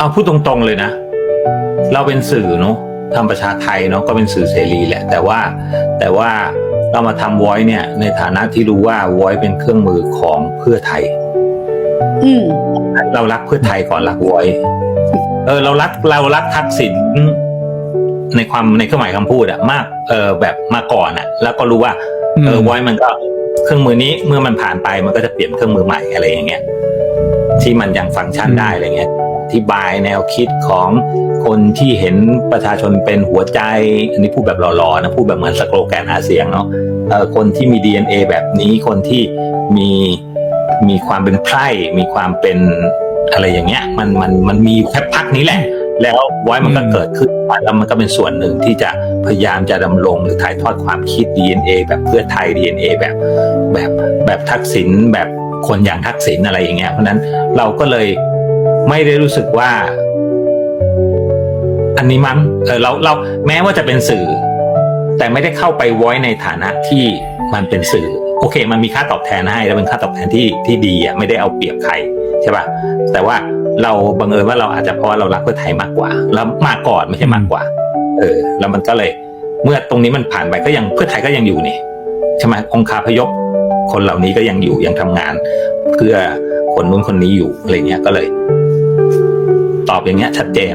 เอาพูดตรงๆเลยนะ เราเป็นสื่อเนาะทำประชาไทยเนาะก็เป็นสื่อเสรีแหละ แต่ว่าแต่ว่าเรามาทำ Voice เนี่ย ในฐานะที่รู้ว่า Voice เป็นเครื่องมือของเพื่อไทย อืมเรารักเพื่อไทยก่อนรัก Voice เออ เรารักเรารักทักษิณในความในเครื่องหมายคำพูดอะมาก เออแบบมาก่อนอะแล้วก็รู้ว่า เออ Voice มันก็เครื่องมือนี้เมื่อมันผ่านไปมันก็จะเปลี่ยนเครื่องมือใหม่อะไรอย่างเงี้ยที่มันยังฟังก์ชันได้อะไรเงี้ยอ ธิบายแนวคิดของคนที่เห็นประชาชนเป็นหัวใจ อันนี้พูดแบบหล่อๆนะพูดแบบเหมือนสโลแกนหาเสียงเนาะเออคนที่มี DNA แบบนี้คนที่มีมีความเป็นไพร่มีความเป็นอะไรอย่างเงี้ย มันมันมันมีแค่พักนี้แหละ แล้วไว้มันก็เกิดขึ้นแล้วมันก็เป็นส่วนหนึ่งที่จะพยายามจะดำรงหรือถ่ายทอดความคิด DNA แบบเพื่อไทย DNA แบบแบบแบบทักษิณแบบคนอย่างทักษิณอะไรอย่างเงี้ยเพราะฉะนั้นเราก็เลย ไม่ได้รู้สึกว่า อันนี้มั้งเออเราเราแม้ว่าจะเป็นสื่อ แต่ไม่ได้เข้าไปไว้ในฐานะที่มันเป็นสื่อ โอเค มันมีค่าตอบแทนให้แล้วเป็นค่าตอบแทนที่ที่ดีอะไม่ได้เอาเปรียบใครใช่ป่ะแต่ว่าเราบังเอิญว่าเราอาจจะเพราะว่าเรารักเพื่อไทยมากกว่า แล้วมาก่อนไม่ใช่มากกว่า เออ แล้วมันก็เลย เมื่อตรงนี้มันผ่านไปก็ยังเพื่อไทยก็ยังอยู่นี่ใช่ไหมองคาพยพคนเหล่านี้ก็ยังอยู่ยังทำงาน เพื่อคนนู้นคนนี้อยู่อะไรเงี้ยก็เลย ตอบอย่างเงี้ยชัดเจน